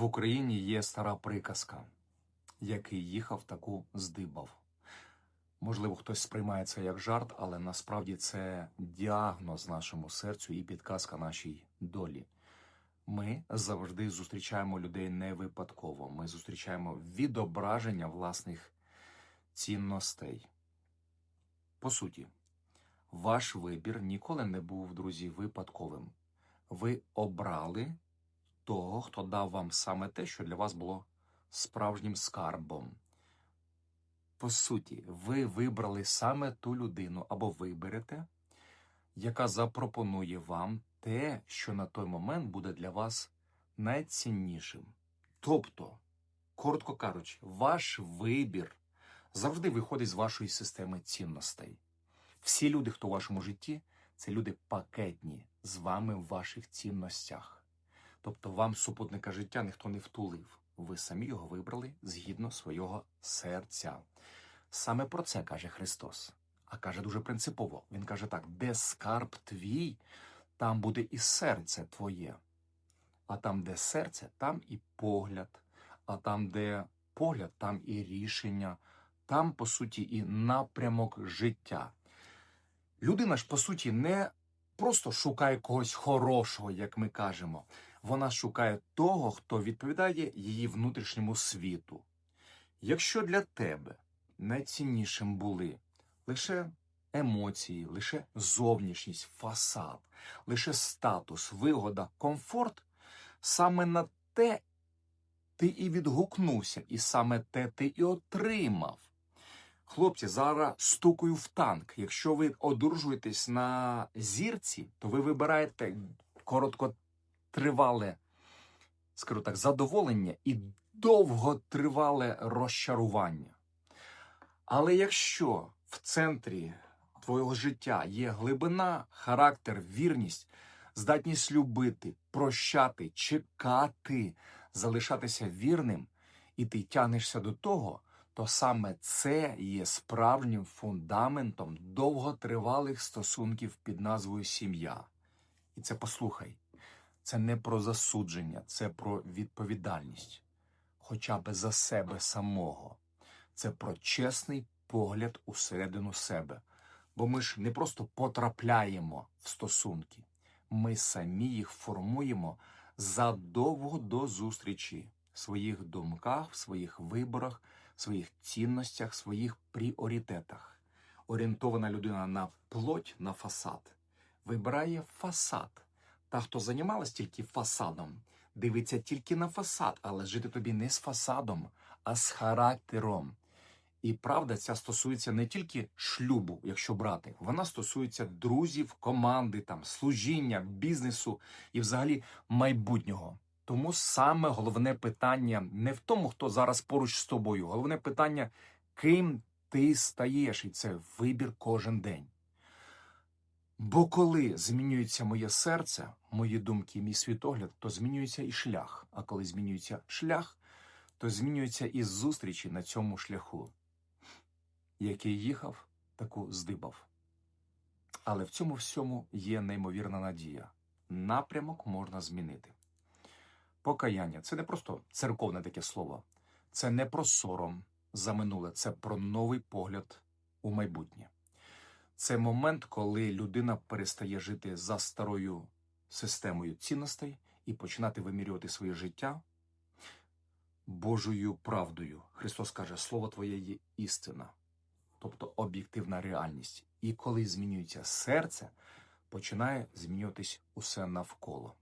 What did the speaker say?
В Україні є стара приказка, який їхав, таку здибав. Можливо, хтось сприймає це як жарт, але насправді це діагноз нашому серцю і підказка нашій долі. Ми завжди зустрічаємо людей не випадково. Ми зустрічаємо відображення власних цінностей. По суті, ваш вибір ніколи не був, друзі, випадковим. Ви обрали того, хто дав вам саме те, що для вас було справжнім скарбом. По суті, ви вибрали саме ту людину або виберете, яка запропонує вам те, що на той момент буде для вас найціннішим. Тобто, коротко кажучи, ваш вибір завжди виходить з вашої системи цінностей. Всі люди, хто у вашому житті, це люди пакетні з вами в ваших цінностях. Тобто вам супутника життя ніхто не втулив. Ви самі його вибрали згідно свого серця. Саме про це каже Христос. А каже дуже принципово. Він каже так: де скарб твій, там буде і серце твоє. А там, де серце, там і погляд, а там, де погляд, там і рішення, там, по суті, і напрямок життя. Людина ж, по суті, не просто шукає когось хорошого, як ми кажемо. Вона шукає того, хто відповідає її внутрішньому світу. Якщо для тебе найціннішим були лише емоції, лише зовнішність, фасад, лише статус, вигода, комфорт, саме на те ти і відгукнувся, і саме те ти і отримав. Хлопці, зараз стукаю в танк. Якщо ви одружуєтесь на зірці, то ви вибираєте короткотривале, скажу так, задоволення і довготривале розчарування. Але якщо в центрі твого життя є глибина, характер, вірність, здатність любити, прощати, чекати, залишатися вірним, і ти тягнешся до того, то саме це є справжнім фундаментом довготривалих стосунків під назвою сім'я. І це послухай, це не про засудження, це про відповідальність, хоча б за себе самого. Це про чесний погляд усередину себе. Бо ми ж не просто потрапляємо в стосунки, ми самі їх формуємо задовго до зустрічі в своїх думках, в своїх виборах, в своїх цінностях, в своїх пріоритетах. Орієнтована людина на плоть, на фасад, вибирає фасад. Та, хто займалась тільки фасадом, дивиться тільки на фасад, але жити тобі не з фасадом, а з характером. І правда, ця стосується не тільки шлюбу, якщо брати, вона стосується друзів, команди, там служіння, бізнесу і взагалі майбутнього. Тому саме головне питання не в тому, хто зараз поруч з тобою. Головне питання, ким ти стаєш, і це вибір кожен день. Бо коли змінюється моє серце, мої думки, мій світогляд, то змінюється і шлях. А коли змінюється шлях, то змінюється і зустрічі на цьому шляху який їхав, таку здибав. Але в цьому всьому є неймовірна надія. Напрямок можна змінити. Покаяння це не просто церковне таке слово, це не про сором за минуле, це про новий погляд у майбутнє. Це момент, коли людина перестає жити за старою системою цінностей і починати вимірювати своє життя Божою правдою. Христос каже, Слово Твоє є істина тобто об'єктивна реальність. І коли змінюється серце, починає змінюватись усе навколо.